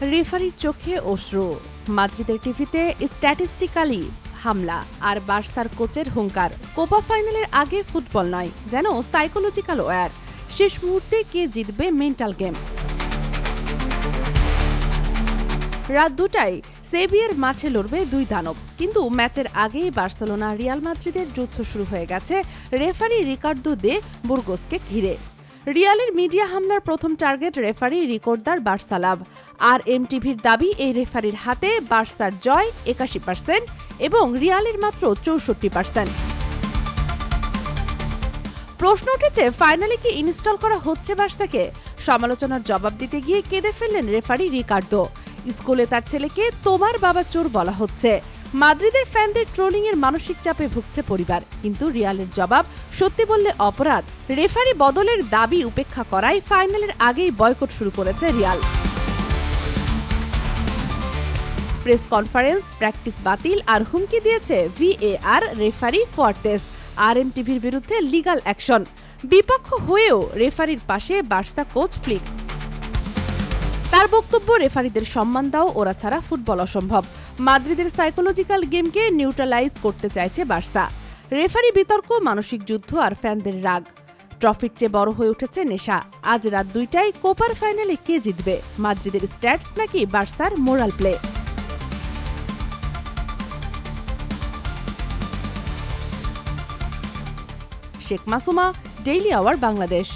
রেফারির চোখে অশ্রু। মাদ্রিদের টিভিতে স্ট্যাটিস্টিক্যালি হামলা আর বার্সার কোচের হুঙ্কার। কোপা ফাইনালের আগে ফুটবল নয়, যেন সাইকোলজিক্যাল ওয়্যার। শেষ মুহূর্তে কে জিতবে মেন্টাল গেম রাত দুটায় সেভিয়ার মাঠে লড়বে দুই দানব। কিন্তু ম্যাচের আগেই বার্সেলোনা রিয়াল মাদ্রিদের যুদ্ধ শুরু হয়ে গেছে। রেফারি রিকার্দো দে বুর্গোসকে ঘিরে। রিয়ালের মিডিয়া হামলার প্রথম টার্গেট রেফারি রিকর্দার বার্সালাভ আর এমটিভির দাবি, এই রেফারির হাতে বার্সার জয় একাশি পার্সেন্ট এবং রিয়ালের মাত্র চৌষট্টি পার্সেন্ট। প্রশ্ন উঠেছে, ফাইনালে কি ইনস্টল করা হচ্ছে বার্সাকে? সমালোচনার জবাব দিতে গিয়ে কেঁদে ফেললেন রেফারি রিকার্দো। স্কুলে তার ছেলেকে তোমার বাবা চোর বলা হচ্ছে। মাদ্রিদের ফ্যানদের ট্রোলিং এর মানসিক চাপে ভুগছে পরিবার। কিন্তু রিয়ালের জবাব, সত্যি বললে অপরাধ। রেফারি বদলের দাবি উপেক্ষা করায় ফাইনালের আগেই বয়কট শুরু করেছে রিয়াল। প্রেস কনফারেন্স, প্র্যাকটিস বাতিল আর হুমকি দিয়েছে VAR referee Fuertes R M টিভির বিরুদ্ধে লিগাল অ্যাকশন। বিপক্ষ হয়েও রেফারির পাশে বার্সা কোচ ফ্লিক্স। তার বক্তব্য রেফারিদের সম্মান দাও, ওরা ছাড়া ফুটবল অসম্ভব। মাদ্রিদের সাইকোলজিক্যাল গেমকে নিউট্রালাইজ করতে চাইছে বার্সা। রেফারি বিতর্ক, মানসিক যুদ্ধ আর ফ্যানদের রাগ। ট্রফির চেয়ে বড় হয়ে উঠেছে নেশা। আজ রাত দুইটায় কোপার ফাইনালে কে জিতবে? মাদ্রিদের স্ট্যাটস নাকি বার্সার moral play? Sheikh Masuma, daily hour, Bangladesh.